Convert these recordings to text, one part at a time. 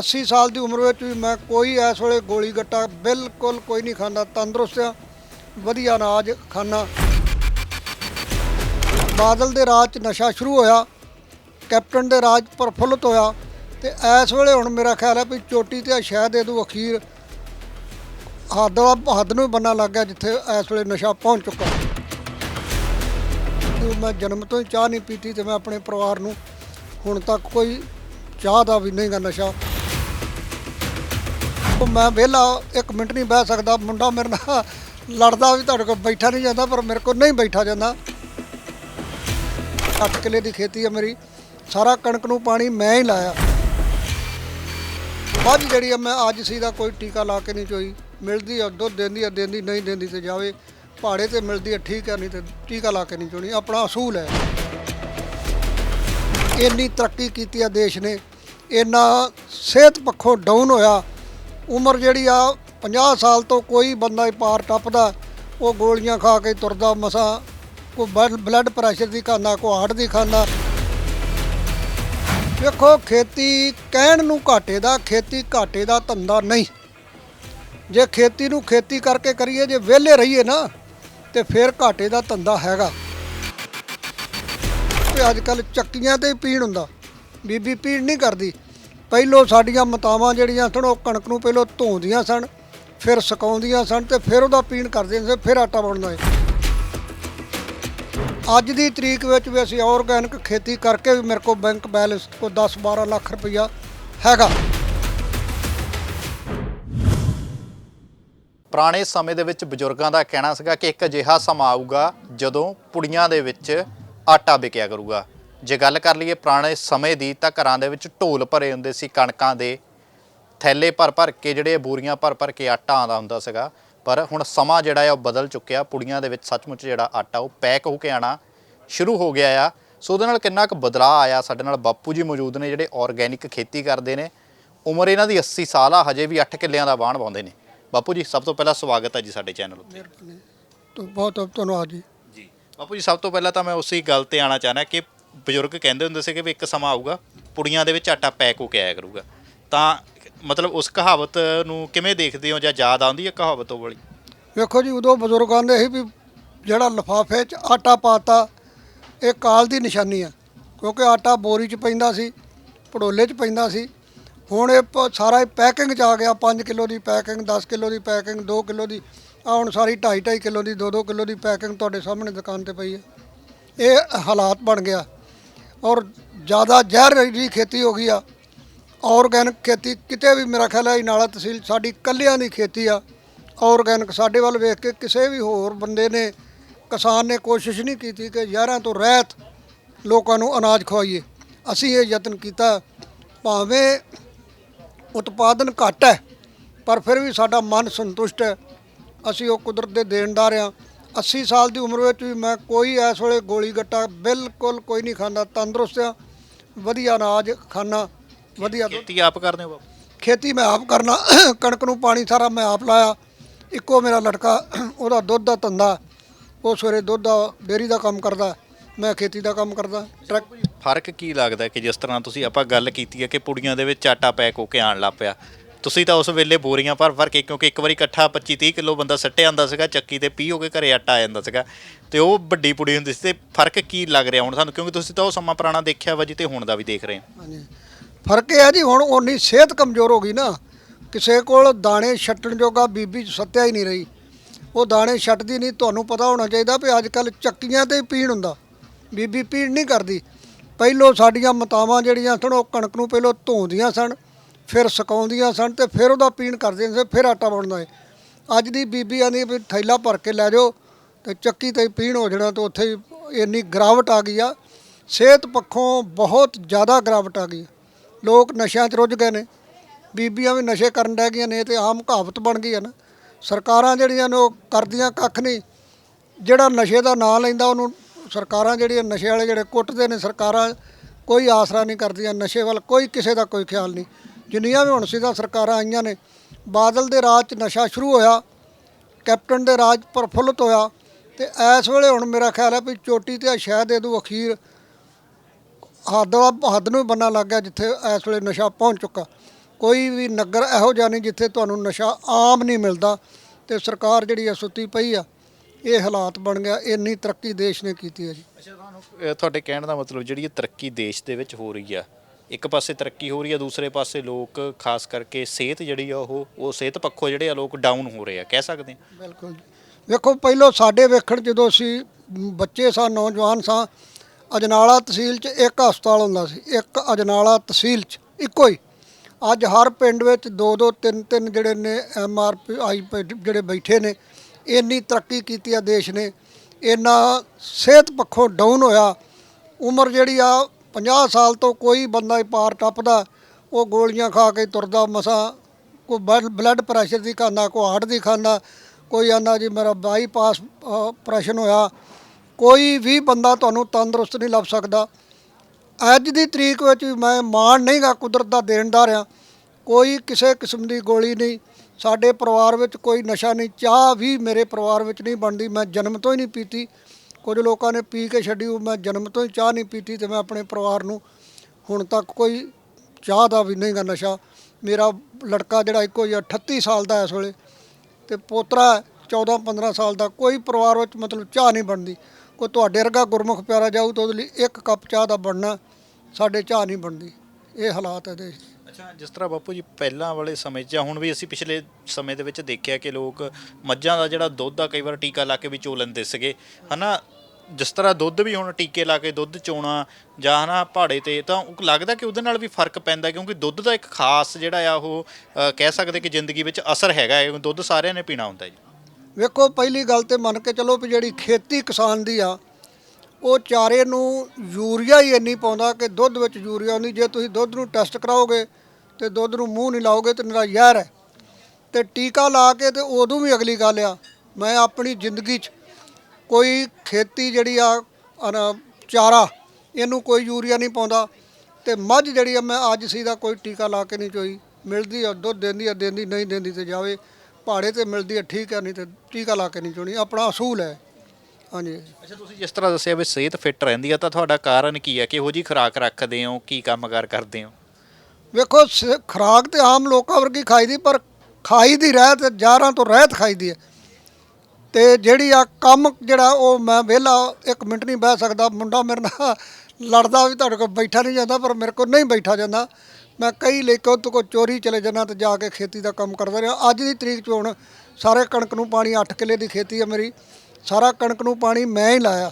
80 ਸਾਲ ਦੀ ਉਮਰ ਵਿੱਚ ਵੀ ਮੈਂ ਕੋਈ ਇਸ ਵੇਲੇ ਗੋਲੀ ਗੱਟਾ ਬਿਲਕੁਲ ਕੋਈ ਨਹੀਂ ਖਾਂਦਾ, ਤੰਦਰੁਸਤ ਆ, ਵਧੀਆ ਅਨਾਜ ਖਾਣਾ ਬਾਦਲ ਦੇ ਰਾਜ 'ਚ ਨਸ਼ਾ ਸ਼ੁਰੂ ਹੋਇਆ, ਕੈਪਟਨ ਦੇ ਰਾਜ ਪ੍ਰਫੁੱਲਤ ਹੋਇਆ ਤੇ ਇਸ ਵੇਲੇ ਹੁਣ ਮੇਰਾ ਖਿਆਲ ਹੈ ਵੀ ਚੋਟੀ ਤੇ ਸ਼ਾਇਦ ਇਹਦੋਂ ਅਖੀਰ ਹੱਦ ਦਾ ਹੱਦ ਨੂੰ ਹੀ ਬੰਨਾ ਲੱਗ ਗਿਆ ਜਿੱਥੇ ਇਸ ਵੇਲੇ ਨਸ਼ਾ ਪਹੁੰਚ ਚੁੱਕਾ। ਮੈਂ ਜਨਮ ਤੋਂ ਹੀ ਚਾਹ ਨਹੀਂ ਪੀਤੀ ਤੇ ਮੈਂ ਆਪਣੇ ਪਰਿਵਾਰ ਨੂੰ ਹੁਣ ਤੱਕ ਕੋਈ ਚਾਹ ਦਾ ਵੀ ਨਹੀਂਗਾ ਨਸ਼ਾ। ਮੈਂ ਵਿਹਲਾ, ਇੱਕ ਮਿੰਟ ਨਹੀਂ ਬਹਿ ਸਕਦਾ, ਮੁੰਡਾ ਮੇਰੇ ਨਾਲ ਲੜਦਾ ਵੀ ਤੁਹਾਡੇ ਕੋਲ ਬੈਠਾ ਨਹੀਂ ਜਾਂਦਾ, ਪਰ ਮੇਰੇ ਕੋਲ ਨਹੀਂ ਬੈਠਾ ਜਾਂਦਾ। 8 ਕਿੱਲੇ ਦੀ ਖੇਤੀ ਹੈ ਮੇਰੀ, ਸਾਰਾ ਕਣਕ ਨੂੰ ਪਾਣੀ ਮੈਂ ਹੀ ਲਾਇਆ। ਮੱਝ ਜਿਹੜੀ ਆ, ਮੈਂ ਅੱਜ ਸੀ ਦਾ ਕੋਈ ਟੀਕਾ ਲਾ ਕੇ ਨਹੀਂ ਚੋਈ। ਮਿਲਦੀ ਆ, ਦੁੱਧ ਦਿੰਦੀ ਆ, ਦਿੰਦੀ, ਨਹੀਂ ਦਿੰਦੀ ਤੇ ਜਾਵੇ। ਪਹਾੜੇ ਤੇ ਮਿਲਦੀ ਆ, ਠੀਕ ਆ, ਨਹੀਂ ਤੇ ਟੀਕਾ ਲਾ ਕੇ ਨਹੀਂ ਚੋਣੀ। ਆਪਣਾ ਅਸੂਲ ਹੈ। ਇੰਨੀ ਤਰੱਕੀ ਕੀਤੀ ਆ ਦੇਸ਼ ਨੇ। ਇੰਨਾ ਸਿਹਤ ਪੱਖੋਂ ਡਾਊਨ ਹੋਇਆ। ਉਮਰ ਜਿਹੜੀ ਆ 50 ਸਾਲ ਤੋਂ ਕੋਈ ਬੰਦਾ ਹੀ ਪਾਰ ਟੱਪਦਾ, ਉਹ ਗੋਲੀਆਂ ਖਾ ਕੇ ਤੁਰਦਾ ਮਸਾ ਕੋ ਬਲੱਡ ਪ੍ਰੈਸ਼ਰ ਦੀ ਖਾਂਦਾ ਕੋ ਹਾਰਟ ਦੀ ਖਾਂਦਾ। ਵੇਖੋ ਖੇਤੀ ਕਹਿਣ ਨੂੰ ਘਾਟੇ ਦਾ, ਖੇਤੀ ਘਾਟੇ ਦਾ ਧੰਦਾ ਨਹੀਂ। ਜੇ ਖੇਤੀ ਨੂੰ ਖੇਤੀ ਕਰਕੇ ਕਰੀਏ, ਜੇ ਵਿਹਲੇ ਰਹੀਏ ਨਾ, ਤੇ ਫਿਰ ਘਾਟੇ ਦਾ ਧੰਦਾ ਹੈਗਾ। ਤੇ ਅੱਜ ਕੱਲ ਚੱਕੀਆਂ ਤੇ ਹੀ ਪੀਣ ਹੁੰਦਾ। ਬੀਬੀ ਪੀੜ ਨਹੀਂ ਕਰਦੀ। ਪਹਿਲੋਂ ਸਾਡੀਆਂ ਮਤਾਵਾਂ ਜਿਹੜੀਆਂ ਸਨ, ਉਹ ਕਣਕ ਨੂੰ ਪਹਿਲੋਂ ਧੋਂਦੀਆਂ ਸਨ, ਫਿਰ ਸੁਕਾਉਂਦੀਆਂ ਸਨ ਤੇ ਫਿਰ ਉਹਦਾ ਪੀਣ ਕਰਦੇ ਸੀ, ਫਿਰ ਆਟਾ ਬਣਦਾ ਹੈ ਅੱਜ ਦੀ ਤਰੀਕ ਵਿੱਚ ਵੀ ਅਸੀਂ ਆਰਗੈਨਿਕ ਖੇਤੀ ਕਰਕੇ ਵੀ ਮੇਰੇ ਕੋਲ ਬੈਂਕ ਬੈਲੈਂਸ ਕੋ 10 12 ਲੱਖ ਰੁਪਈਆ ਹੈਗਾ। ਪੁਰਾਣੇ ਸਮੇਂ ਦੇ ਵਿੱਚ ਬਜ਼ੁਰਗਾਂ ਦਾ ਕਹਿਣਾ ਸੀਗਾ ਕਿ ਇੱਕ ਅਜਿਹਾ ਸਮਾਂ ਆਊਗਾ ਜਦੋਂ ਪੁੜੀਆਂ ਦੇ ਵਿੱਚ ਆਟਾ ਵਿਕਿਆ ਕਰੂਗਾ। ਜੇ ਗੱਲ ਕਰ ਲਈਏ ਪੁਰਾਣੇ ਸਮੇਂ ਦੀ ਤਾਂ ਘਰਾਂ ਦੇ ਵਿੱਚ ਢੋਲ ਭਰੇ ਹੁੰਦੇ ਸੀ ਕਣਕਾਂ ਦੇ। ਥੈਲੇ ਭਰ ਭਰ ਕੇ ਜਿਹੜੇ ਬੋਰੀਆਂ ਭਰ ਭਰ ਕੇ ਆਟਾ ਆਉਂਦਾ ਹੁੰਦਾ ਸੀਗਾ। ਪਰ ਹੁਣ ਸਮਾਂ ਜਿਹੜਾ ਹੈ ਉਹ ਬਦਲ ਚੁੱਕਿਆ। ਪੁੜੀਆਂ ਦੇ ਵਿੱਚ ਸੱਚਮੁੱਚ ਜਿਹੜਾ ਆਟਾ ਉਹ ਪੈਕ ਹੋ ਕੇ ਆਣਾ ਸ਼ੁਰੂ ਹੋ ਗਿਆ ਆ। ਸੋ ਉਹਦੇ ਨਾਲ ਕਿੰਨਾ ਕੁ ਬਦਲਾਅ ਆਇਆ? ਸਾਡੇ ਨਾਲ ਬਾਪੂ ਜੀ ਮੌਜੂਦ ਨੇ ਜਿਹੜੇ ਆਰਗੈਨਿਕ ਖੇਤੀ ਕਰਦੇ ਨੇ। ਉਮਰ ਇਹਨਾਂ ਦੀ 80 ਸਾਲ ਆ ਹਜੇ ਵੀ 8 ਕਿੱਲਿਆਂ ਦਾ ਬਾਣ ਪਾਉਂਦੇ ਨੇ। ਬਾਪੂ ਜੀ ਸਭ ਤੋਂ ਪਹਿਲਾਂ ਸਵਾਗਤ ਹੈ ਜੀ ਸਾਡੇ ਚੈਨਲ ਉੱਤੇ। ਤੋਂ ਬਹੁਤ ਬਹੁਤ ਧੰਨਵਾਦ ਜੀ। ਜੀ। ਬਾਪੂ ਜੀ ਸਭ ਤੋਂ ਪਹਿਲਾਂ ਤਾਂ ਮੈਂ ਉਸੇ ਗੱਲ ਤੇ ਆਣਾ ਚਾਹਨਾ ਕਿ ਬਜ਼ੁਰਗ ਕਹਿੰਦੇ ਹੁੰਦੇ ਸੀਗੇ ਵੀ ਇੱਕ ਸਮਾਂ ਆਊਗਾ ਪੁੜੀਆਂ ਦੇ ਵਿੱਚ ਆਟਾ ਪੈਕ ਹੋ ਕੇ ਆਇਆ ਕਰੂਗਾ। ਤਾਂ ਮਤਲਬ ਉਸ ਕਹਾਵਤ ਨੂੰ ਕਿਵੇਂ ਦੇਖਦੇ ਹੋ ਜਾਂ ਯਾਦ ਆਉਂਦੀ ਹੈ ਕਹਾਵਤ ਉਹ ਵਾਲੀ? ਵੇਖੋ ਜੀ, ਉਦੋਂ ਬਜ਼ੁਰਗ ਆਂਦੇ ਸੀ ਵੀ ਜਿਹੜਾ ਲਫਾਫੇ 'ਚ ਆਟਾ ਪਾਤਾ, ਇਹ ਕਾਲ ਦੀ ਨਿਸ਼ਾਨੀ ਆ। ਕਿਉਂਕਿ ਆਟਾ ਬੋਰੀ 'ਚ ਪੈਂਦਾ ਸੀ ਪੜੋਲੇ 'ਚ ਪੈਂਦਾ ਸੀ। ਹੁਣ ਇਹ ਪ- ਸਾਰਾ ਹੀ ਪੈਕਿੰਗ 'ਚ ਆ ਗਿਆ 5 ਕਿਲੋ ਦੀ ਪੈਕਿੰਗ 10 ਕਿਲੋ ਦੀ ਪੈਕਿੰਗ 2 ਕਿਲੋ ਦੀ। ਆ ਹੁਣ ਸਾਰੀ 2.5 2.5 ਕਿਲੋ ਦੀ 2 2 ਕਿਲੋ ਦੀ ਪੈਕਿੰਗ ਤੁਹਾਡੇ ਸਾਹਮਣੇ ਦੁਕਾਨ ਤੇ ਪਈ ਹੈ। ਇਹ ਹਾਲਾਤ ਬਣ ਗਿਆ। ਔਰ ਜ਼ਿਆਦਾ ਜ਼ਹਿਰ ਦੀ ਖੇਤੀ ਹੋ ਗਈ ਆ ਆਰਗੈਨਿਕ ਖੇਤੀ, ਕਿਤੇ ਵੀ ਮੇਰਾ ਖਿਆਲ ਹੈ ਨਾਲਾ ਤਹਿਸੀਲ ਸਾਡੀ ਕੱਲਿਆਂ ਦੀ ਖੇਤੀ ਆ। ਆਰਗੈਨਿਕ ਸਾਡੇ ਵੱਲ ਵੇਖ ਕੇ ਕਿਸੇ ਵੀ ਹੋਰ ਬੰਦੇ ਨੇ, ਕਿਸਾਨ ਨੇ ਕੋਸ਼ਿਸ਼ ਨਹੀਂ ਕੀਤੀ ਕਿ ਜ਼ਹਿਰਾਂ ਤੋਂ ਰਹਿਤ ਲੋਕਾਂ ਨੂੰ ਅਨਾਜ ਖਵਾਈਏ। ਅਸੀਂ ਇਹ ਯਤਨ ਕੀਤਾ, ਭਾਵੇਂ ਉਤਪਾਦਨ ਘੱਟ ਹੈ, ਪਰ ਫਿਰ ਵੀ ਸਾਡਾ ਮਨ ਸੰਤੁਸ਼ਟ ਹੈ। ਅਸੀਂ ਉਹ ਕੁਦਰਤ ਦੇ ਦੇਣਦਾਰ ਆ 80 ਸਾਲ ਦੀ ਉਮਰ ਵਿੱਚ ਵੀ ਮੈਂ ਕੋਈ ਇਸ ਵੇਲੇ ਗੋਲੀ ਗੱਟਾ ਬਿਲਕੁਲ ਕੋਈ ਨਹੀਂ ਖਾਂਦਾ ਤੰਦਰੁਸਤ ਆ ਵਧੀਆ ਅਨਾਜ ਖਾਣਾ ਵਧੀਆ ਦੁੱਧ। ਖੇਤੀ ਆਪ ਕਰਦੇ ਹੋ ਬਾਪੂ ਖੇਤੀ ਮੈਂ ਆਪ ਕਰਨਾ ਕਣਕ ਨੂੰ ਪਾਣੀ ਸਾਰਾ ਮੈਂ ਆਪ ਲਾਇਆ ਇੱਕੋ ਮੇਰਾ ਲੜਕਾ ਉਹਦਾ ਦੁੱਧ ਦਾ ਧੰਦਾ ਉਹ ਸਵੇਰੇ ਦੁੱਧ ਦਾ ਡੇਅਰੀ ਦਾ ਕੰਮ ਕਰਦਾ ਮੈਂ ਖੇਤੀ ਦਾ ਕੰਮ ਕਰਦਾ। ਟਰੱਕ ਫ਼ਰਕ ਕੀ ਲੱਗਦਾ ਕਿ ਜਿਸ ਤਰ੍ਹਾਂ ਤੁਸੀਂ ਆਪਾਂ ਗੱਲ ਕੀਤੀ ਹੈ ਕਿ ਪੁੜੀਆਂ ਦੇ ਵਿੱਚ ਆਟਾ ਪੈਕ ਹੋ ਕੇ ਆਣ ਲੱਗ ਪਿਆ ਤੁਸੀਂ ਤਾਂ ਉਸ ਵੇਲੇ ਬੋਰੀਆਂ ਭਰ ਭਰ ਕੇ, ਕਿਉਂਕਿ ਇੱਕ ਵਾਰੀ ਇਕੱਠਾ 25 30 ਕਿਲੋ ਬੰਦਾ ਸੱਟਿਆ ਜਾਂਦਾ ਸੀਗਾ, ਚੱਕੀ ਤੇ ਪੀ ਹੋ ਕੇ ਘਰੇ ਆਟਾ ਆ ਜਾਂਦਾ ਸੀਗਾ। ਤੇ ਉਹ ਵੱਡੀ ਪੁੜੀ ਹੁੰਦੀ ਸੀ, ਤੇ ਫ਼ਰਕ ਕੀ ਲੱਗ ਰਿਹਾ ਹੁਣ ਸਾਨੂੰ? ਕਿਉਂਕਿ ਤੁਸੀਂ ਤਾਂ ਉਹ ਸਮਾਂ ਪੁਰਾਣਾ ਦੇਖਿਆ ਵਾ ਜੀ, ਤੇ ਹੁਣ ਦਾ ਵੀ ਦੇਖ ਰਹੇ ਹੋ। ਹਾਂਜੀ। ਫ਼ਰਕ ਇਹ ਹੈ ਜੀ, ਹੁਣ ਉਨੀ ਸਿਹਤ ਕਮਜ਼ੋਰ ਹੋ ਗਈ ਨਾ, ਕਿਸੇ ਕੋਲ ਦਾਣੇ ਛੱਟਣ ਜੋਗਾ ਬੀਬੀ ਸੱਤਿਆ ਹੀ ਨਹੀਂ ਰਹੀ। ਉਹ ਦਾਣੇ ਛੱਟਦੀ ਨਹੀਂ, ਤੁਹਾਨੂੰ ਪਤਾ ਹੋਣਾ ਚਾਹੀਦਾ ਵੀ ਅੱਜ ਕੱਲ ਚੱਕੀਆਂ ਤੇ ਹੀ ਪੀਣ ਹੁੰਦਾ। ਬੀਬੀ ਪੀਣ ਨਹੀਂ ਕਰਦੀ। ਪਹਿਲੋਂ ਸਾਡੀਆਂ ਮਾਤਾਵਾਂ ਜਿਹੜੀਆਂ ਸਨ, ਉਹ ਕਣਕ ਨੂੰ ਪਹਿਲੋਂ ਧੋਂਦੀਆਂ ਸਨ। ਫਿਰ ਸੁਕਾਉਂਦੀਆਂ ਸਨ ਤੇ ਫਿਰ ਉਹਦਾ ਪੀਣ ਕਰਦੇ ਸੀ, ਫਿਰ ਆਟਾ ਬਣਦਾ ਹੈ ਅੱਜ ਦੀ ਬੀਬੀਆਂ ਦੀ ਵੀ ਥੈਲਾ ਭਰ ਕੇ ਲੈ ਜਾਓ ਤੇ ਚੱਕੀ ਤੇ ਪੀਣ ਹੋ ਜਾਣਾ ਤੇ ਉੱਥੇ ਇੰਨੀ ਗਿਰਾਵਟ ਆ ਗਈ ਆ। ਸਿਹਤ ਪੱਖੋਂ ਬਹੁਤ ਜ਼ਿਆਦਾ ਗਿਰਾਵਟ ਆ ਗਈ। ਲੋਕ ਨਸ਼ਿਆਂ 'ਚ ਰੁੱਝ ਗਏ ਨੇ। ਬੀਬੀਆਂ ਵੀ ਨਸ਼ੇ ਕਰਨ ਲੱਗ ਗਈਆਂ ਨੇ ਇਹ ਤੇ ਆਮ ਕਹਾਵਤ ਬਣ ਗਈ ਹੈ ਨਾ। ਸਰਕਾਰਾਂ ਜਿਹੜੀਆਂ ਨੇ ਉਹ ਕਰਦੀਆਂ ਕੱਖ ਨਹੀਂ। ਜਿਹੜਾ ਨਸ਼ੇ ਦਾ ਨਾਂ ਲੈਂਦਾ ਉਹਨੂੰ ਸਰਕਾਰਾਂ ਜਿਹੜੀਆਂ ਨਸ਼ੇ ਵਾਲੇ ਜਿਹੜੇ ਕੁੱਟਦੇ ਨੇ, ਸਰਕਾਰਾਂ ਕੋਈ ਆਸਰਾ ਨਹੀਂ ਕਰਦੀਆਂ, ਨਸ਼ੇ ਵੱਲ ਕੋਈ ਕਿਸੇ ਦਾ ਕੋਈ ਖਿਆਲ ਨਹੀਂ। ਜਿੰਨੀਆਂ ਵੀ ਹੁਣ ਸਿੱਧਾ ਸਰਕਾਰਾਂ ਆਈਆਂ ਨੇ, ਬਾਦਲ ਦੇ ਰਾਜ 'ਚ ਨਸ਼ਾ ਸ਼ੁਰੂ ਹੋਇਆ, ਕੈਪਟਨ ਦੇ ਰਾਜ ਪ੍ਰਫੁੱਲਤ ਹੋਇਆ ਤੇ ਇਸ ਵੇਲੇ ਹੁਣ ਮੇਰਾ ਖਿਆਲ ਹੈ ਵੀ ਚੋਟੀ ਤੇ ਸ਼ਾਇਦ ਇਹਦੋਂ ਅਖੀਰ ਹੱਦ ਦਾ ਹੱਦ ਨੂੰ ਹੀ ਬੰਨਾ ਲੱਗ ਗਿਆ ਜਿੱਥੇ ਇਸ ਵੇਲੇ ਨਸ਼ਾ ਪਹੁੰਚ ਚੁੱਕਾ। ਕੋਈ ਵੀ ਨਗਰ ਇਹੋ ਜਿਹਾ ਨਹੀਂ ਜਿੱਥੇ ਤੁਹਾਨੂੰ ਨਸ਼ਾ ਆਮ ਨਹੀਂ ਮਿਲਦਾ ਤੇ ਸਰਕਾਰ ਜਿਹੜੀ ਆ ਸੁੱਤੀ ਪਈ ਆ, ਇਹ ਹਾਲਾਤ ਬਣ ਗਿਆ, ਇੰਨੀ ਤਰੱਕੀ ਦੇਸ਼ ਨੇ ਕੀਤੀ ਹੈ ਜੀ। ਅੱਛਾ, ਤੁਹਾਨੂੰ ਤੁਹਾਡੇ ਕਹਿਣ ਦਾ ਮਤਲਬ ਜਿਹੜੀ ਇਹ ਤਰੱਕੀ ਦੇਸ਼ ਦੇ ਵਿੱਚ ਹੋ ਰਹੀ ਆ ਇੱਕ ਪਾਸੇ ਤਰੱਕੀ ਹੋ ਰਹੀ ਆ ਦੂਸਰੇ ਪਾਸੇ ਲੋਕ ਖਾਸ ਕਰਕੇ ਸਿਹਤ ਜਿਹੜੀ ਆ ਉਹ ਉਹ ਸਿਹਤ ਪੱਖੋਂ ਜਿਹੜੇ ਆ ਲੋਕ ਡਾਊਨ ਹੋ ਰਹੇ ਆ। ਕਹਿ ਸਕਦੇ ਆ ਬਿਲਕੁਲ ਜੀ। ਵੇਖੋ ਪਹਿਲੋਂ ਸਾਡੇ ਵੇਖਣ ਜਦੋਂ ਅਸੀਂ ਬੱਚੇ ਸਾਂ, ਨੌਜਵਾਨ ਸਾਂ, ਅਜਨਾਲਾ ਤਹਿਸੀਲ 'ਚ ਇੱਕ ਹਸਪਤਾਲ ਹੁੰਦਾ ਸੀ। ਇੱਕ ਅਜਨਾਲਾ ਤਹਿਸੀਲ 'ਚ, ਇੱਕੋ ਹੀ। ਅੱਜ ਹਰ ਪਿੰਡ ਵਿੱਚ ਦੋ ਦੋ, ਤਿੰਨ ਤਿੰਨ ਜਿਹੜੇ ਨੇ ਐਮ ਆਰ ਪੀ, ਆਈ ਜਿਹੜੇ ਬੈਠੇ ਨੇ, ਇੰਨੀ ਤਰੱਕੀ ਕੀਤੀ ਆ ਦੇਸ਼ ਨੇ। ਇੰਨਾ ਸਿਹਤ ਪੱਖੋਂ ਡਾਊਨ ਹੋਇਆ। ਉਮਰ ਜਿਹੜੀ ਆ 50 ਸਾਲ ਤੋਂ ਕੋਈ ਬੰਦਾ ਇਹ ਪਾਰ ਟੱਪਦਾ, ਉਹ ਗੋਲੀਆਂ ਖਾ ਕੇ ਤੁਰਦਾ ਮਸਾਂ, ਕੋਈ ਬਲ- ਬਲੱਡ ਪ੍ਰੈਸ਼ਰ ਦੀ ਖਾਂਦਾ, ਕੋਈ ਹਾਰਟ ਦੀ ਖਾਂਦਾ, ਕੋਈ ਆਂਦਾ ਜੀ ਮੇਰਾ ਬਾਈਪਾਸ ਆਪਰੇਸ਼ਨ ਹੋਇਆ। ਕੋਈ ਵੀ ਬੰਦਾ ਤੁਹਾਨੂੰ ਤੰਦਰੁਸਤ ਨਹੀਂ ਲੱਭ ਸਕਦਾ। ਅੱਜ ਦੀ ਤਰੀਕ ਵਿੱਚ ਮੈਂ ਮਾਣ ਨਹੀਂਗਾ ਕੁਦਰਤ ਦਾ ਦੇਣਦਾਰ ਆ ਕੋਈ ਕਿਸੇ ਕਿਸਮ ਦੀ ਗੋਲੀ ਨਹੀਂ। ਸਾਡੇ ਪਰਿਵਾਰ ਵਿੱਚ ਕੋਈ ਨਸ਼ਾ ਨਹੀਂ। ਚਾਹ ਵੀ ਮੇਰੇ ਪਰਿਵਾਰ ਵਿੱਚ ਨਹੀਂ ਬਣਦੀ। ਮੈਂ ਜਨਮ ਤੋਂ ਹੀ ਨਹੀਂ ਪੀਤੀ। ਕੁਝ ਲੋਕਾਂ ਨੇ ਪੀ ਕੇ ਛੱਡੀ, ਉਹ ਮੈਂ ਜਨਮ ਤੋਂ ਹੀ ਚਾਹ ਨਹੀਂ ਪੀਤੀ ਤੇ ਮੈਂ ਆਪਣੇ ਪਰਿਵਾਰ ਨੂੰ ਹੁਣ ਤੱਕ ਕੋਈ ਚਾਹ ਦਾ ਵੀ ਨਹੀਂਗਾ ਨਸ਼ਾ। ਮੇਰਾ ਲੜਕਾ ਜਿਹੜਾ ਇੱਕੋ ਜਿਹਾ 38 ਸਾਲ ਦਾ ਇਸ ਵੇਲੇ ਤੇ ਪੋਤਰਾ 14 15 ਸਾਲ ਦਾ, ਕੋਈ ਪਰਿਵਾਰ ਵਿੱਚ ਮਤਲਬ ਚਾਹ ਨਹੀਂ ਬਣਦੀ। ਕੋਈ ਤੁਹਾਡੇ ਵਰਗਾ ਗੁਰਮੁਖ ਪਿਆਰਾ ਜਾਊ ਤਾਂ ਉਹਦੇ ਲਈ ਇੱਕ ਕੱਪ ਚਾਹ ਦਾ ਬਣਨਾ ਸਾਡੇ ਚਾਹ ਨਹੀਂ ਬਣਦੀ। ਇਹ ਹਾਲਾਤ ਹੈ ਦੇਸ਼ ਦੇ ਅੱਛਾ, ਜਿਸ ਤਰ੍ਹਾਂ ਬਾਪੂ ਜੀ ਪਹਿਲਾਂ ਵਾਲੇ ਸਮੇਂ 'ਚ ਜਾਂ ਹੁਣ ਵੀ ਅਸੀਂ ਪਿਛਲੇ ਸਮੇਂ ਦੇ ਵਿੱਚ ਦੇਖਿਆ ਕਿ ਲੋਕ ਮੱਝਾਂ ਦਾ ਜਿਹੜਾ ਦੁੱਧ ਆ ਕਈ ਵਾਰ ਟੀਕਾ ਲਾ ਕੇ ਵੀ ਚੋ ਲੈਂਦੇ ਸੀਗੇ, ਹਨਾ? ਜਿਸ ਤਰ੍ਹਾਂ ਦੁੱਧ ਵੀ ਹੁਣ ਟੀਕੇ ਲਾ ਕੇ ਦੁੱਧ ਚੋਣਾ ਜਾਂ ਹਨਾ ਪਹਾੜੇ ਤੇ ਤਾਂ ਉਹ ਲੱਗਦਾ ਕਿ ਉਹਦੇ ਨਾਲ ਵੀ ਫ਼ਰਕ ਪੈਂਦਾ ਕਿਉਂਕਿ ਦੁੱਧ ਦਾ ਇੱਕ ਖਾਸ ਜਿਹੜਾ ਆ ਉਹ ਅ, ਕਹਿ ਸਕਦੇ ਕਿ ਜ਼ਿੰਦਗੀ ਵਿੱਚ ਅਸਰ ਹੈਗਾ ਹੈ। ਦੁੱਧ ਸਾਰਿਆਂ ਨੇ ਪੀਣਾ ਹੁੰਦਾ ਜੀ। ਵੇਖੋ ਪਹਿਲੀ ਗੱਲ ਤੇ ਮੰਨ ਕੇ ਚੱਲੋ ਵੀ ਜਿਹੜੀ ਖੇਤੀ ਕਿਸਾਨ ਦੀ ਆ ਉਹ ਚਾਰੇ ਨੂੰ ਯੂਰੀਆ ਹੀ ਇੰਨੀ ਪਾਉਂਦਾ ਕਿ ਦੁੱਧ ਵਿੱਚ ਯੂਰੀਆ ਹੁੰਦੀ ਜੇ ਤੁਸੀਂ ਦੁੱਧ ਨੂੰ ਟੈਸਟ ਕਰਾਓਗੇ ਤੇ ਦੁੱਧ ਨੂੰ ਮੂੰਹ ਨਹੀਂ ਲਾਓਗੇ ਤੇ ਨਿਰਾ ਜ਼ਹਿਰ ਹੈ। ਤੇ ਟੀਕਾ ਲਾ ਕੇ ਤੇ ਉਦੋਂ ਵੀ ਅਗਲੀ ਗੱਲ ਆ ਮੈਂ ਆਪਣੀ ਜ਼ਿੰਦਗੀ 'ਚ ਕੋਈ ਖੇਤੀ ਜਿਹੜੀ ਆ ਅਨ- ਚਾਰਾ ਇਹਨੂੰ ਕੋਈ ਯੂਰੀਆ ਨਹੀਂ ਪਾਉਂਦਾ ਤੇ ਮੱਝ ਜਿਹੜੀ ਆ ਮੈਂ ਅੱਜ ਸੀ ਦਾ ਕੋਈ ਟੀਕਾ ਲਾ ਕੇ ਨਹੀਂ ਚੋਈ। ਮਿਲਦੀ ਆ ਦੁੱਧ ਦਿੰਦੀ ਆ ਦਿੰਦੀ ਨਹੀਂ ਦਿੰਦੀ ਤੇ ਜਾਵੇ। ਪਹਾੜੇ ਤੇ ਮਿਲਦੀ ਆ ਠੀਕ ਆ ਨਹੀਂ ਤੇ ਟੀਕਾ ਲਾ ਕੇ ਨਹੀਂ ਚੋਣੀ। ਆਪਣਾ ਅਸੂਲ ਹੈ। ਹਾਂਜੀ। ਅੱਛਾ ਤੁਸੀਂ ਜਿਸ ਤਰ੍ਹਾਂ ਦੱਸਿਆ ਵੀ ਸਿਹਤ ਫਿੱਟ ਰਹਿੰਦੀ ਆ ਤਾਂ ਤੁਹਾਡਾ ਕਾਰਨ ਕੀ ਹੈ ਕਿਹੋ ਜੀ ਖੁਰਾਕ ਰੱਖਦੇ ਹੋ? ਕੀ ਕੰਮਕਾਰ ਕਰਦੇ ਹੋ? ਵੇਖੋ ਸ- ਖੁਰਾਕ ਤੇ ਆਮ ਲੋਕਾਂ ਵਰਗੀ ਖਾਈਦੀ ਪਰ ਖਾਈ ਦੀ ਰਹਿਤ ਜਾਰਾਂ ਤੋਂ ਰਹਿਤ ਖਾਈਦੀ ਹੈ ਤੇ ਜਿਹੜੀ ਆ ਕੰਮ ਜਿਹੜਾ ਉਹ ਮੈਂ ਵਿਹਲਾ, ਇੱਕ ਮਿੰਟ ਨਹੀਂ ਬਹਿ ਸਕਦਾ। ਮੁੰਡਾ ਮੇਰੇ ਨਾਲ ਲੜਦਾ ਵੀ ਤੁਹਾਡੇ ਕੋਲ ਬੈਠਾ ਨਹੀਂ ਜਾਂਦਾ, ਪਰ ਮੇਰੇ ਕੋਲ ਨਹੀਂ ਬੈਠਾ ਜਾਂਦਾ। ਮੈਂ ਕਈ ਲੈ ਕੇ ਉਹ ਕੋ ਚੋਰੀ ਚਲੇ ਜਾਣਾ ਤੇ ਜਾ ਕੇ ਖੇਤੀ ਦਾ ਕੰਮ ਕਰਦਾ ਰਿਹਾ। ਅੱਜ ਦੀ ਤਰੀਕ 'ਚ ਹੁਣ ਸਾਰੇ ਕਣਕ ਨੂੰ ਪਾਣੀ 8 ਕਿੱਲੇ ਦੀ ਖੇਤੀ ਹੈ ਮੇਰੀ। ਸਾਰਾ ਕਣਕ ਨੂੰ ਪਾਣੀ ਮੈਂ ਹੀ ਲਾਇਆ।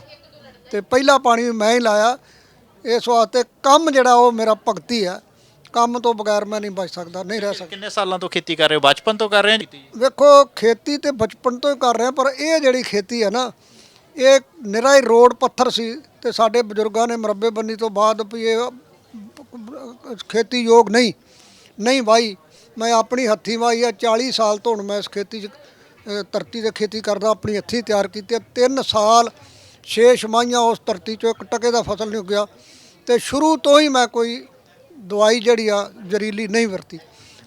ਤੇ ਪਹਿਲਾ ਪਾਣੀ ਵੀ ਮੈਂ ਹੀ ਲਾਇਆ। ਇਸ ਵਾਸਤੇ ਕੰਮ ਜਿਹੜਾ ਉਹ ਮੇਰਾ ਭਗਤੀ ਹੈ ਕੰਮ ਤੋਂ ਬਗੈਰ ਮੈਂ ਨਹੀਂ ਬਚ ਸਕਦਾ ਨਹੀਂ ਰਹਿ ਸਕਦਾ। ਕਿੰਨੇ ਸਾਲਾਂ ਤੋਂ ਖੇਤੀ ਕਰ ਰਹੇ ਹੋ? ਬਚਪਨ ਤੋਂ ਕਰ ਰਹੇ ਹੋ ਜੀ ਵੇਖੋ ਖੇਤੀ ਤੇ ਬਚਪਨ ਤੋਂ ਹੀ ਕਰ ਰਹੇ ਹਾਂ ਪਰ ਇਹ ਜਿਹੜੀ ਖੇਤੀ ਹੈ ਨਾ ਇਹ ਨਿਰਾ ਹੀ ਰੋਡ ਪੱਥਰ ਸੀ ਤੇ ਸਾਡੇ ਬਜ਼ੁਰਗਾਂ ਨੇ ਮਰੱਬੇ ਬੰਨੀ ਤੋਂ ਬਾਅਦ ਵੀ ਇਹ ਖੇਤੀ ਯੋਗ ਨਹੀਂ। ਨਹੀਂ ਵਾਈ ਮੈਂ ਆਪਣੀ ਹੱਥੀਂ ਵਾਈ ਆ 40 ਸਾਲ ਤੋਂ ਹੁਣ ਮੈਂ ਇਸ ਖੇਤੀ 'ਚ ਅ, ਧਰਤੀ ਤੇ ਖੇਤੀ ਕਰਦਾ ਆਪਣੀ ਹੱਥੀਂ ਤਿਆਰ ਕੀਤੀ 3 ਸਾਲ 6 ਛਮਾਈਆਂ ਉਸ ਧਰਤੀ 'ਚੋਂ ਇੱਕ ਟਕੇ ਦਾ ਫਸਲ ਨਹੀਂ ਉੱਗਿਆ ਤੇ ਸ਼ੁਰੂ ਤੋਂ ਹੀ ਮੈਂ ਕੋਈ ਦਵਾਈ ਜਿਹੜੀ ਆ, ਜ਼ਹਿਰੀਲੀ ਨਹੀਂ ਵਰਤੀ।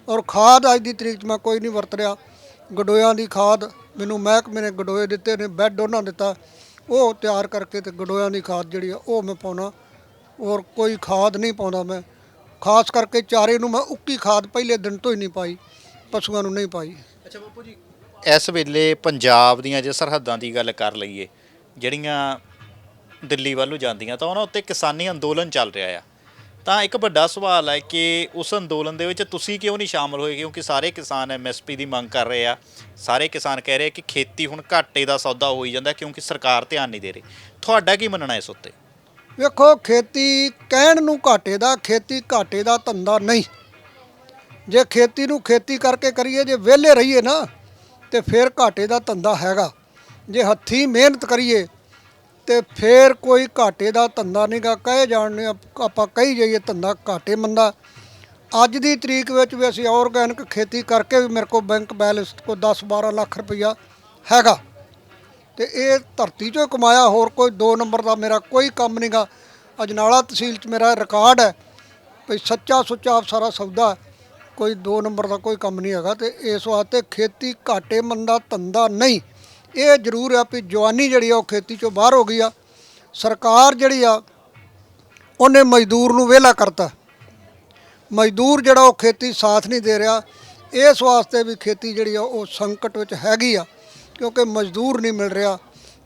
ਔਰ ਖਾਦ ਅੱਜ ਦੀ ਤਰੀਕ 'ਚ ਮੈਂ ਕੋਈ ਨਹੀਂ ਵਰਤ ਰਿਹਾ। ਗਡੋਇਆਂ ਦੀ ਖਾਦ ਮੈਨੂੰ ਮਹਿਕਮੇ ਨੇ ਗਡੋਏ ਦਿੱਤੇ ਨੇ, ਬੈੱਡ ਉਹਨਾਂ ਦਿੱਤਾ। ਉਹ ਤਿਆਰ ਕਰਕੇ ਤੇ ਗਡੋਇਆਂ ਦੀ ਖਾਦ ਜਿਹੜੀ ਆ, ਉਹ ਮੈਂ ਪਾਉਣਾ। ਔਰ ਕੋਈ ਖਾਦ ਨਹੀਂ ਪਾਉਂਦਾ ਮੈਂ। ਖਾਸ ਕਰਕੇ ਚਾਰੇ ਨੂੰ ਮੈਂ ਉੱਕੀ ਖਾਦ ਪਹਿਲੇ ਦਿਨ ਤੋਂ ਹੀ ਨਹੀਂ ਪਾਈ, ਪਸ਼ੂਆਂ ਨੂੰ ਨਹੀਂ ਪਾਈ। ਅੱਛਾ ਬਾਪੂ ਜੀ, ਇਸ ਵੇਲੇ ਪੰਜਾਬ ਦੀਆਂ ਜੇ ਸਰਹੱਦਾਂ ਦੀ ਗੱਲ ਕਰ ਲਈਏ, ਜਿਹੜੀਆਂ ਦਿੱਲੀ ਵੱਲ ਨੂੰ ਜਾਂਦੀਆਂ, ਤਾਂ ਉਹਨਾਂ ਉੱਤੇ ਕਿਸਾਨੀ ਅੰਦੋਲਨ ਚੱਲ ਰਿਹਾ ਆ। ਤਾਂ ਇੱਕ ਵੱਡਾ ਸਵਾਲ ਹੈ ਕਿ ਉਸ ਅੰਦੋਲਨ ਦੇ ਵਿੱਚ ਤੁਸੀਂ ਕਿਉਂ ਨਹੀਂ ਸ਼ਾਮਲ ਹੋਏ? ਕਿਉਂਕਿ ਸਾਰੇ ਕਿਸਾਨ ਐਮਐਸਪੀ ਦੀ ਮੰਗ ਕਰ ਰਹੇ ਆ। ਸਾਰੇ ਕਿਸਾਨ ਕਹਿ ਰਹੇ ਕਿ ਖੇਤੀ ਹੁਣ ਘਾਟੇ ਦਾ ਸੌਦਾ ਹੋਈ ਜਾਂਦਾ ਕਿਉਂਕਿ ਸਰਕਾਰ ਧਿਆਨ ਨਹੀਂ ਦੇ ਰਹੀ। ਤੁਹਾਡਾ ਕੀ ਮੰਨਣਾ ਇਸ ਉੱਤੇ? ਵੇਖੋ, ਖੇਤੀ ਕਹਿਣ ਨੂੰ ਘਾਟੇ ਦਾ, ਖੇਤੀ ਘਾਟੇ ਦਾ ਧੰਦਾ ਨਹੀਂ। ਜੇ ਖੇਤੀ ਨੂੰ ਖੇਤੀ ਕਰਕੇ ਕਰੀਏ, ਜੇ ਵਿਹਲੇ ਰਹੀਏ ਨਾ, ਤੇ ਫਿਰ ਘਾਟੇ ਦਾ ਧੰਦਾ ਹੈਗਾ। ਜੇ ਹੱਥੀਂ ਮਿਹਨਤ ਕਰੀਏ ਤੇ ਫਿਰ ਕੋਈ ਘਾਟੇ ਦਾ ਧੰਦਾ ਨਹੀਂਗਾ ਕਹੇ ਜਾਣਨੇ ਆਪਾਂ ਕਹੀ ਜਾਈਏ ਧੰਦਾ ਘਾਟੇ ਮੰਦਾ। ਅੱਜ ਦੀ ਤਰੀਕ ਵਿੱਚ ਵੀ ਅਸੀਂ ਆਰਗੈਨਿਕ ਖੇਤੀ ਕਰਕੇ ਵੀ ਮੇਰੇ ਕੋਲ ਬੈਂਕ ਬੈਲੈਂਸ ਕੋਈ 10 12 ਲੱਖ ਰੁਪਈਆ ਹੈਗਾ। ਤੇ ਇਹ ਧਰਤੀ ਚੋਂ ਕਮਾਇਆ, ਹੋਰ ਕੋਈ 2 ਨੰਬਰ ਦਾ ਮੇਰਾ ਕੋਈ ਕੰਮ ਨਹੀਂਗਾ ਅਜਨਾਲਾ ਤਹਿਸੀਲ 'ਚ ਮੇਰਾ ਰਿਕਾਰਡ ਹੈ ਵੀ ਸੱਚਾ ਸੁੱਚਾ ਸਾਰਾ ਸੌਦਾ ਕੋਈ 2 ਨੰਬਰ ਦਾ ਕੋਈ ਕੰਮ ਨਹੀਂ ਹੈਗਾ ਤੇ ਇਸ ਵਾਸਤੇ ਖੇਤੀ ਘਾਟੇ ਮੰਦਾ ਧੰਦਾ ਨਹੀਂ। ਇਹ ਜ਼ਰੂਰ ਆ ਵੀ ਜਵਾਨੀ ਜਿਹੜੀ ਆ ਉਹ ਖੇਤੀ ਚੋਂ ਬਾਹਰ ਹੋ ਗਈ ਆ। ਸਰਕਾਰ ਜਿਹੜੀ ਆ, ਉਹਨੇ ਮਜ਼ਦੂਰ ਨੂੰ ਵਿਹਲਾ ਕਰਤਾ। ਮਜ਼ਦੂਰ ਜਿਹੜਾ ਉਹ ਖੇਤੀ ਸਾਥ ਨਹੀਂ ਦੇ ਰਿਹਾ। ਇਸ ਵਾਸਤੇ ਵੀ ਖੇਤੀ ਜਿਹੜੀ ਆ, ਉਹ ਸੰਕਟ ਵਿੱਚ ਹੈਗੀ ਆ, ਕਿਉਂਕਿ ਮਜ਼ਦੂਰ ਨਹੀਂ ਮਿਲ ਰਿਹਾ।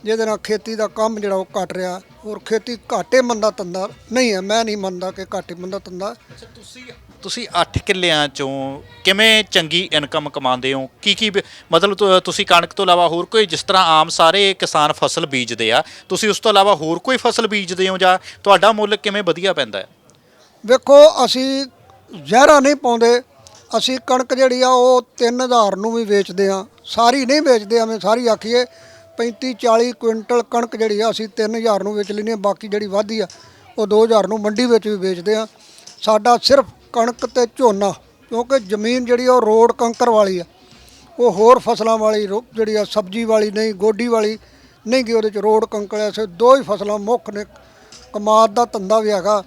ਜਿਹਦੇ ਨਾਲ ਖੇਤੀ ਦਾ ਕੰਮ ਜਿਹੜਾ ਉਹ ਘਟ ਰਿਹਾ। ਔਰ ਖੇਤੀ ਘਾਟੇ ਮੰਦਾ ਤੰਦਾ ਨਹੀਂ ਹੈ ਮੈਂ ਨਹੀਂ ਮੰਨਦਾ ਕਿ ਘਾਟੇ ਮੰਦਾ ਤੰਦਾ ਅੱਛਾ, ਤੁਸੀਂ ਤੁਸੀਂ 8 ਕਿੱਲਿਆਂ ਚੋਂ ਕਿਵੇਂ ਚੰਗੀ ਇਨਕਮ ਕਮਾਉਂਦੇ ਹੋ? ਕੀ ਕੀ ਮਤਲਬ ਤੁ- ਤੁਸੀਂ ਕਣਕ ਤੋਂ ਇਲਾਵਾ ਹੋਰ ਕੋਈ, ਜਿਸ ਤਰ੍ਹਾਂ ਆਮ ਸਾਰੇ ਕਿਸਾਨ ਫਸਲ ਬੀਜਦੇ ਆ, ਤੁਸੀਂ ਉਸ ਤੋਂ ਇਲਾਵਾ ਹੋਰ ਕੋਈ ਫਸਲ ਬੀਜਦੇ ਹੋ ਜਾਂ ਤੁਹਾਡਾ ਮੁੱਲ ਕਿਵੇਂ ਵਧੀਆ ਪੈਂਦਾ ਹੈ? ਵੇਖੋ, ਅਸੀਂ ਜ਼ਹਿਰਾ ਨਹੀਂ ਪਾਉਂਦੇ। ਅਸੀਂ ਕਣਕ ਜਿਹੜੀ ਆ, ਉਹ 3000 ਨੂੰ ਵੀ ਵੇਚਦੇ ਆ। ਸਾਰੀ ਨਹੀਂ ਵੇਚਦੇ, ਐਵੇਂ ਸਾਰੀ ਆਖੀਏ। 35 40 ਕੁਇੰਟਲ ਕਣਕ ਜਿਹੜੀ ਆ, ਅਸੀਂ 3000 ਨੂੰ ਵੇਚ ਲੈਂਦੇ ਹਾਂ ਬਾਕੀ ਜਿਹੜੀ ਵਾਧੀ ਆ, ਉਹ 2000 ਨੂੰ ਮੰਡੀ ਵਿੱਚ ਵੀ ਵੇਚਦੇ ਆ। ਸਾਡਾ ਸਿਰਫ ਕਣਕ ਤੇ ਝੋਨਾ, ਕਿਉਂਕਿ ਜ਼ਮੀਨ ਜਿਹੜੀ ਆ ਉਹ ਰੋਡ ਕੰਕਰ ਵਾਲੀ ਆ। ਉਹ ਹੋਰ ਫਸਲਾਂ ਵਾਲੀ ਰੋ- ਜਿਹੜੀ ਆ ਸਬਜ਼ੀ ਵਾਲੀ ਨਹੀਂ, ਗੋਡੀ ਵਾਲੀ ਨਹੀਂ ਕਿ ਉਹਦੇ ਚ ਰੋਡ ਕੰਕਰ ਐਸੇ ਦੋ ਹੀ ਫਸਲਾਂ ਮੁੱਖ ਨੇ, ਕਮਾਦ ਦਾ ਧੰਦਾ ਵੀ ਹੈਗਾ,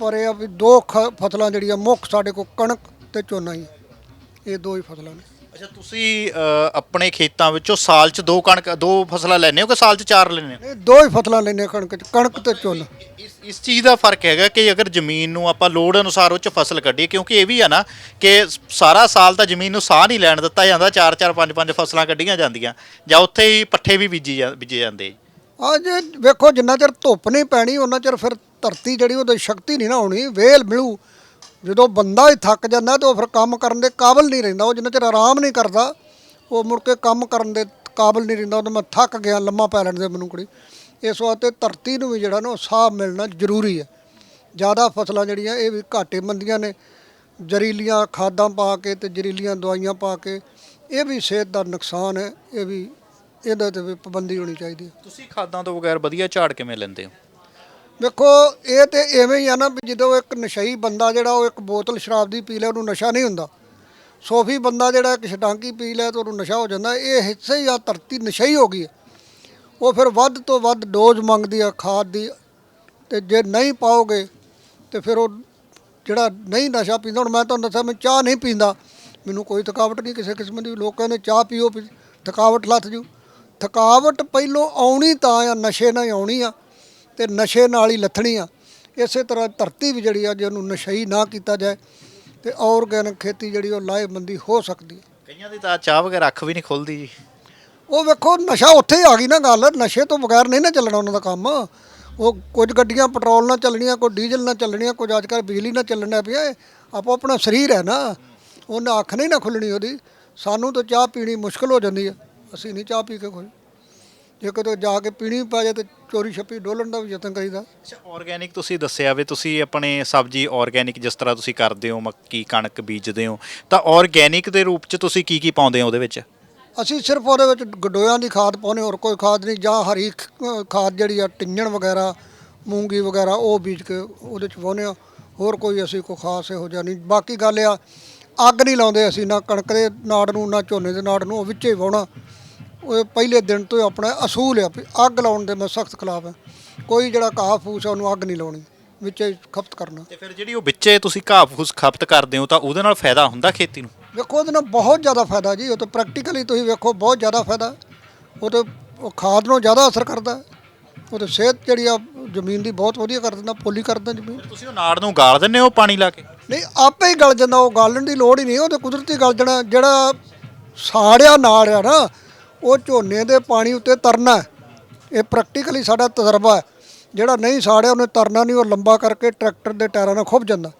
ਪਰ ਇਹ ਆ ਵੀ ਦੋ ਖ- ਫਸਲਾਂ ਜਿਹੜੀਆਂ ਮੁੱਖ ਸਾਡੇ ਕੋਲ ਕਣਕ ਤੇ ਝੋਨਾ ਹੀ ਇਹ ਦੋ ਹੀ ਫਸਲਾਂ ਨੇ। ਅੱਛਾ ਤੁਸੀਂ ਅ, ਆਪਣੇ ਖੇਤਾਂ ਵਿੱਚੋਂ ਸਾਲ 'ਚ ਦੋ ਕਣਕ ਦੋ ਫਸਲਾਂ ਲੈਂਦੇ ਹੋ ਕਿ ਸਾਲ 'ਚ ਚਾਰ ਲੈਂਦੇ ਹੋ? ਇਹ ਦੋ ਹੀ ਫਸਲਾਂ ਲੈਣੇ ਕਣਕ ਚ ਕਣਕ ਤੇ ਝੋਨਾ ਇਸ ਇਸ ਚੀਜ਼ ਦਾ ਫ਼ਰਕ ਹੈਗਾ ਕਿ ਅਗਰ ਜ਼ਮੀਨ ਨੂੰ ਆਪਾਂ ਲੋੜ ਅਨੁਸਾਰ ਉਹ 'ਚ ਫਸਲ ਕੱਢੀਏ ਕਿਉਂਕਿ ਇਹ ਵੀ ਆ ਨਾ ਕਿ ਸ- ਸਾਰਾ ਸਾਲ ਤਾਂ ਜ਼ਮੀਨ ਨੂੰ ਸਾਹ ਨਹੀਂ ਲੈਣ ਦਿੱਤਾ ਜਾਂਦਾ ਚਾਰ ਚਾਰ ਪੰਜ ਪੰਜ ਫਸਲਾਂ ਕੱਢੀਆਂ ਜਾਂਦੀਆਂ ਜਾਂ ਉੱਥੇ ਹੀ ਪੱਠੇ ਵੀ ਬੀਜੀ ਜਾਂ- ਬੀਜੇ ਜਾਂਦੇ ਆ ਜੇ ਵੇਖੋ ਜਿੰਨਾ ਚਿਰ ਧੁੱਪ ਨਹੀਂ ਪੈਣੀ ਉਹਨਾਂ ਚਿਰ ਫਿਰ ਧਰਤੀ ਜਿਹੜੀ ਉਹਦੀ ਸ਼ਕਤੀ ਨਹੀਂ ਨਾ ਹੋਣੀ ਵੇਲ ਮਿਲੂ। ਜਦੋਂ ਬੰਦਾ ਹੀ ਥੱਕ ਜਾਂਦਾ ਤਾਂ ਉਹ ਫਿਰ ਕੰਮ ਕਰਨ ਦੇ ਕਾਬਲ ਨਹੀਂ ਰਹਿੰਦਾ, ਉਹ ਜਿੰਨਾ ਚਿਰ ਆਰਾਮ ਨਹੀਂ ਕਰਦਾ, ਉਹ ਮੁੜ ਕੇ ਕੰਮ ਕਰਨ ਦੇ ਕਾਬਲ ਨਹੀਂ ਰਹਿੰਦਾ, ਉਹਦਾ ਮੈਂ ਥੱਕ ਗਿਆ, ਲੰਮਾ ਪੈ ਲੈਣ ਦੇ ਮੈਨੂੰ ਕੁੜੀ। ਇਸ ਵਾਸਤੇ ਧਰਤੀ ਨੂੰ ਵੀ ਜਿਹੜਾ ਨਾ ਉਹ ਸਾਹ ਮਿਲਣਾ ਜ਼ਰੂਰੀ ਹੈ। ਜ਼ਿਆਦਾ ਫਸਲਾਂ ਜਿਹੜੀਆਂ, ਇਹ ਵੀ ਘਾਟੇ ਮੰਦੀਆਂ ਨੇ। ਜ਼ਰੀਲੀਆਂ ਖਾਦਾਂ ਪਾ ਕੇ ਤੇ ਜ਼ਰੀਲੀਆਂ ਦਵਾਈਆਂ ਪਾ ਕੇ, ਇਹ ਵੀ ਸਿਹਤ ਦਾ ਨੁਕਸਾਨ ਹੈ, ਇਹ ਵੀ ਇਹਦੇ ਤੇ ਵੀ ਪਾਬੰਦੀ ਹੋਣੀ ਚਾਹੀਦੀ ਹੈ। ਤੁਸੀਂ ਖਾਦਾਂ ਤੋਂ ਬਗੈਰ ਵਧੀਆ ਝਾੜ ਕਿਵੇਂ ਲੈਂਦੇ ਹੋ? ਵੇਖੋ ਇਹ ਤੇ ਐਵੇਂ ਹੀ ਆ ਨਾ ਵੀ ਜਦੋਂ ਇੱਕ ਨਸ਼ਈ ਬੰਦਾ ਜਿਹੜਾ ਉਹ ਇੱਕ ਬੋਤਲ ਸ਼ਰਾਬ ਦੀ ਪੀ ਲੈ, ਉਹਨੂੰ ਨਸ਼ਾ ਨਹੀਂ ਹੁੰਦਾ। ਸੋਫੀ ਬੰਦਾ ਜਿਹੜਾ ਇੱਕ ਛਟਾਂਕੀ ਪੀ ਲੈ ਤਾਂ ਉਹਨੂੰ ਨਸ਼ਾ ਹੋ ਜਾਂਦਾ, ਇਹ ਹਿੱਸੇ ਹੀ ਆ, ਧਰਤੀ ਨਸ਼ਈ ਹੋ ਗਈ ਹੈ। ਉਹ ਫਿਰ ਵੱਧ ਤੋਂ ਵੱਧ ਡੋਜ਼ ਮੰਗਦੀ ਆ ਖਾਦ ਦੀ ਤੇ ਜੇ ਨਹੀਂ ਪਾਓਗੇ ਤੇ ਫਿਰ ਉਹ ਜਿਹੜਾ ਨਹੀਂ ਨਸ਼ਾ ਪੀਂਦਾ, ਹੁਣ ਮੈਂ ਤੁਹਾਨੂੰ ਦੱਸਿਆ ਮੈਂ ਚਾਹ ਨਹੀਂ ਪੀਂਦਾ। ਮੈਨੂੰ ਕੋਈ ਥਕਾਵਟ ਨਹੀਂ ਕਿਸੇ ਕਿਸਮ ਦੀ, ਲੋਕ ਕਹਿੰਦੇ ਚਾਹ ਪੀਓ ਵੀ ਥਕਾਵਟ ਲੱਥ ਜੂ। ਥਕਾਵਟ ਪਹਿਲੋਂ ਆਉਣੀ ਤਾਂ ਆ, ਨਸ਼ੇ ਨਾਲ ਹੀ ਆਉਣੀ ਆ। ਤੇ ਨਸ਼ੇ ਨਾਲ ਹੀ ਲੱਥਣੀ ਆ। ਇਸੇ ਤਰ੍ਹਾਂ ਧਰਤੀ ਵੀ ਜਿਹੜੀ ਆ ਜੇ ਉਹਨੂੰ ਨਸ਼ਈ ਨਾ ਕੀਤਾ ਜਾਏ ਤੇ ਆਰਗੈਨਿਕ ਖੇਤੀ ਜਿਹੜੀ ਉਹ ਲਾਹੇਮੰਦੀ ਹੋ ਸਕਦੀ ਹੈ ਕਈਆਂ ਦੀ ਤਾਂ ਚਾਹ ਵਗੈਰ ਅੱਖ ਵੀ ਨਹੀਂ ਖੁੱਲਦੀ ਜੀ। ਉਹ ਵੇਖੋ ਨਸ਼ਾ ਉੱਥੇ ਹੀ ਆ ਗਈ ਨਾ ਗੱਲ। ਨਸ਼ੇ ਤੋਂ ਬਗੈਰ ਨਹੀਂ ਨਾ ਚੱਲਣਾ ਉਹਨਾਂ ਦਾ ਕੰਮ। ਉਹ ਕੁਝ ਗੱਡੀਆਂ ਪੈਟਰੋਲ ਨਾਲ ਚੱਲਣੀਆਂ ਕੋਈ ਡੀਜ਼ਲ ਨਾਲ ਚੱਲਣੀਆਂ ਕੁਝ ਅੱਜ ਕੱਲ੍ਹ ਬਿਜਲੀ ਨਾਲ ਚੱਲਣਾ ਪਿਆ। ਆਪੋ ਆਪਣਾ ਸਰੀਰ ਹੈ ਨਾ। ਉਹਨਾਂ ਅੱਖ ਨਹੀਂ ਨਾ ਖੁੱਲਣੀ ਉਹਦੀ। ਸਾਨੂੰ ਤਾਂ ਚਾਹ ਪੀਣੀ ਮੁਸ਼ਕਲ ਹੋ ਜਾਂਦੀ ਹੈ ਅਸੀਂ ਨਹੀਂ ਚਾਹ ਪੀ ਕੇ ਕੋਈ ਜੇ ਕਿਤੇ ਜਾ ਕੇ ਪੀਣੀ ਪੈ ਜਾਏ ਤੇ ਚੋਰੀ ਛੱਪੀ ਡੋਲਣ ਦਾ ਵੀ ਯਤਨ ਕਰੀਦਾ। ਅੱਛਾ ਆਰਗੈਨਿਕ ਤੁਸੀਂ ਦੱਸਿਆ ਵੀ ਤੁਸੀਂ ਆਪਣੇ ਸਬਜ਼ੀ ਆਰਗੈਨਿਕ ਜਿਸ ਤਰ੍ਹਾਂ ਤੁਸੀਂ ਕਰਦੇ ਹੋ ਮੱਕੀ ਕਣਕ ਬੀਜਦੇ ਹੋ ਤਾਂ ਆਰਗੈਨਿਕ ਦੇ ਰੂਪ 'ਚ ਤੁਸੀਂ ਕੀ ਕੀ ਪਾਉਂਦੇ ਹੋ ਉਹਦੇ ਵਿੱਚ? ਅਸੀਂ ਸਿਰਫ ਉਹਦੇ ਵਿੱਚ ਗਡੋਇਆਂ ਦੀ ਖਾਦ ਪਾਉਨੇ ਹੋਰ ਕੋਈ ਖਾਦ ਨਹੀਂ ਜਾਂ ਹਰੀ ਖਾਦ ਜਿਹੜੀ ਆ ਟਿੰਜਣ ਵਗੈਰਾ ਮੂੰਗੀ ਵਗੈਰਾ ਉਹ ਬੀਜ ਕੇ ਉਹਦੇ ਚ ਪਾਉਨੇ ਆ ਹੋਰ ਕੋਈ ਅਸੀਂ ਕੋਈ ਖਾਸ ਇਹੋ ਜਿਹਾ ਨਹੀਂ। ਬਾਕੀ ਗੱਲ ਆ ਅੱਗ ਨਹੀਂ ਲਾਉਂਦੇ ਅਸੀਂ ਨਾ ਕਣਕ ਦੇ ਨਾੜ ਨੂੰ ਨਾ ਝੋਨੇ ਦੇ ਨਾੜ ਨੂੰ ਉਹ ਵਿੱਚੇ ਹੀ ਵਾਹੁਣਾ। ਉਹ ਪਹਿਲੇ ਦਿਨ ਤੋਂ ਹੀ ਆਪਣਾ ਅਸੂਲ ਵੀ ਅੱਗ ਲਾਉਣ ਦੇ ਮੈਂ ਸਖਤ ਖਿਲਾਫ ਹਾਂ ਕੋਈ ਜਿਹੜਾ ਘਾਹ ਫੂਸ ਆ ਉਹਨੂੰ ਅੱਗ ਨਹੀਂ ਲਾਉਣੀ ਵਿੱਚੇ ਹੀ ਖਪਤ ਕਰਨਾ। ਤੇ ਫਿਰ ਜਿਹੜੀ ਉਹ ਵਿੱਚੇ ਤੁਸੀਂ ਘਾਹ ਫੂਸ ਖਪਤ ਕਰਦੇ ਹੋ ਤਾਂ ਉਹਦੇ ਨਾਲ ਫਾਇਦਾ ਹੁੰਦਾ ਖੇਤੀ ਨੂੰ? ਵੇਖੋ ਉਹਦੇ ਨਾਲ ਬਹੁਤ ਜ਼ਿਆਦਾ ਫਾਇਦਾ ਜੀ ਉਹ ਤਾਂ ਪ੍ਰੈਕਟੀਕਲੀ ਤੁਸੀਂ ਵੇਖੋ ਬਹੁਤ ਜ਼ਿਆਦਾ ਫਾਇਦਾ। ਉਹ ਤਾਂ ਉਹ ਖਾਦ ਨੂੰ ਜ਼ਿਆਦਾ ਅਸਰ ਕਰਦਾ। ਹੈ। ਉਹ ਤਾਂ ਸਿਹਤ ਜਿਹੜੀ ਆ ਜ਼ਮੀਨ ਦੀ ਬਹੁਤ ਵਧੀਆ ਕਰ ਦਿੰਦਾ ਪੋਲੀ ਕਰ ਦਿੰਦਾ ਜ਼ਮੀਨ। ਤੁਸੀਂ ਉਹ ਨਾੜ ਨੂੰ ਗਾਲ ਦਿੰਦੇ ਹੋ ਪਾਣੀ ਲਾ ਕੇ? ਨਹੀਂ ਆਪੇ ਹੀ ਗਲ ਜਾਂਦਾ ਉਹ ਗਾਲਣ ਦੀ ਲੋੜ ਹੀ ਨਹੀਂ ਉਹ ਤਾਂ ਕੁਦਰਤੀ ਗਲ ਜਾਣਾ ਜਿਹੜਾ ਸਾੜਿਆ ਨਾਲ ਆ ਨਾ ਉਹ ਝੋਨੇ ਦੇ ਪਾਣੀ ਉੱਤੇ ਤਰਨਾ ਹੈ। ਇਹ ਪ੍ਰੈਕਟੀਕਲੀ ਸਾਡਾ ਤਜਰਬਾ ਹੈ। ਜਿਹੜਾ ਨਹੀਂ ਸਾੜਿਆ ਉਹਨੇ ਤਰਨਾ ਨਹੀਂ ਉਹ ਲੰਬਾ ਕਰਕੇ ਟਰੈਕਟਰ ਦੇ ਟਾਇਰਾਂ ਨਾਲ ਖੁੱਭ ਜਾਂਦਾ।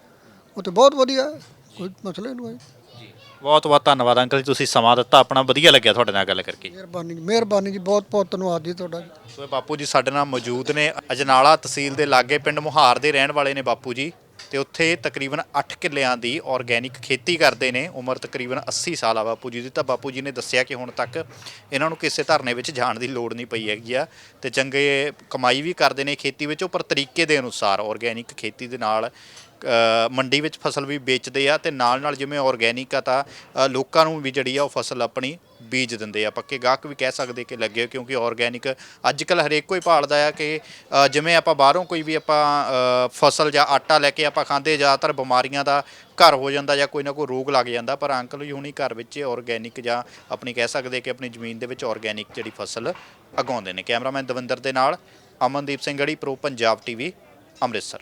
ਉਹ ਤੇ ਬਹੁਤ ਵਧੀਆ ਹੈ। ਕੋਈ ਮਸਲਾ ਹੀ ਨਹੀਂ ਹੈ ਬਹੁਤ ਬਹੁਤ ਧੰਨਵਾਦ ਅੰਕਲ ਜੀ ਤੁਸੀਂ ਸਮਾਂ ਦਿੱਤਾ। ਆਪਣਾ ਵਧੀਆ ਲੱਗਿਆ ਤੁਹਾਡੇ ਨਾਲ ਗੱਲ ਕਰਕੇ। ਮਿਹਰਬਾਨੀ ਜੀ ਮਿਹਰਬਾਨੀ ਜੀ ਬਹੁਤ ਬਹੁਤ ਧੰਨਵਾਦ ਜੀ ਤੁਹਾਡਾ ਜੀ। ਸੋ ਇਹ ਬਾਪੂ ਜੀ ਸਾਡੇ ਨਾਲ ਮੌਜੂਦ ਨੇ ਅਜਨਾਲਾ ਤਹਿਸੀਲ ਦੇ ਲਾਗੇ ਪਿੰਡ ਮੁਹਾਰ ਦੇ ਰਹਿਣ ਵਾਲੇ ਨੇ ਬਾਪੂ ਜੀ। ਤੇ ਉੱਥੇ ਤਕਰੀਬਨ 8 ਕਿੱਲਿਆਂ ਦੀ ਆਰਗੈਨਿਕ ਖੇਤੀ ਕਰਦੇ ਨੇ। ਉਮਰ ਤਕਰੀਬਨ 80 ਸਾਲ ਆ ਬਾਪੂ ਜੀ ਦੀ। ਤਾਂ ਬਾਪੂ ਜੀ ਨੇ ਦੱਸਿਆ ਕਿ ਹੁਣ ਤੱਕ ਇਹਨਾਂ ਨੂੰ ਕਿਸੇ ਧਰਨੇ ਵਿੱਚ ਜਾਣ ਦੀ ਲੋੜ ਨਹੀਂ ਪਈ ਹੈਗੀ ਆ ਤੇ ਚੰਗੇ ਕਮਾਈ ਵੀ ਕਰਦੇ ਨੇ ਖੇਤੀ ਵਿੱਚ। ਉਹ ਪਰ ਤਰੀਕੇ ਦੇ ਅਨੁਸਾਰ ਆਰਗੈਨਿਕ ਖੇਤੀ ਦੇ ਨਾਲ ਮੰਡੀ ਵਿੱਚ ਫਸਲ ਵੀ ਵੇਚਦੇ ਆ ਤੇ ਨਾਲ ਨਾਲ ਜਿਵੇਂ ਆਰਗੈਨਿਕ ਆ ਤਾਂ ਅ, ਲੋਕਾਂ ਨੂੰ ਵੀ ਜਿਹੜੀ ਆ ਉਹ ਫਸਲ ਆਪਣੀ ਬੀਜ ਦਿੰਦੇ ਆ। ਪੱਕੇ ਗਾਹਕ ਵੀ ਕਹਿ ਸਕਦੇ ਕਿ ਲੱਗੇ ਹੋਏ ਕਿਉਂਕਿ ਆਰਗੈਨਿਕ ਅੱਜ ਕੱਲ ਹਰੇਕ ਕੋਈ ਭਾਲਦਾ ਆ ਕਿ ਅ, ਜਿਵੇਂ ਆਪਾਂ ਬਾਹਰੋਂ ਕੋਈ ਵੀ ਆਪਾਂ ਅ, ਫਸਲ ਜਾਂ ਆਟਾ ਲੈ ਕੇ ਆਪਾਂ ਖਾਂਦੇ ਜ਼ਿਆਦਾਤਰ ਬਿਮਾਰੀਆਂ ਦਾ ਘਰ ਹੋ ਜਾਂਦਾ ਜਾਂ ਕੋਈ ਨਾ ਕੋਈ ਰੋਗ ਲੱਗ ਜਾਂਦਾ ਪਰ ਅੰਕਲ ਜੀ ਹੁਣੀ ਘਰ ਵਿੱਚ ਆਰਗੈਨਿਕ ਜਾਂ ਆਪਣੀ ਕਹਿ ਸਕਦੇ ਕਿ ਆਪਣੀ ਜ਼ਮੀਨ ਦੇ ਵਿੱਚ ਆਰਗੈਨਿਕ ਜਿਹੜੀ ਫਸਲ ਉਗਾਉਂਦੇ ਨੇ। ਕੈਮਰਾਮੈਨ ਦਵਿੰਦਰ ਦੇ ਨਾਲ ਅਮਨਦੀਪ ਸਿੰਘ ਗੜੀ ਪ੍ਰੋ ਪੰਜਾਬ ਟੀਵੀ ਅੰਮ੍ਰਿਤਸਰ।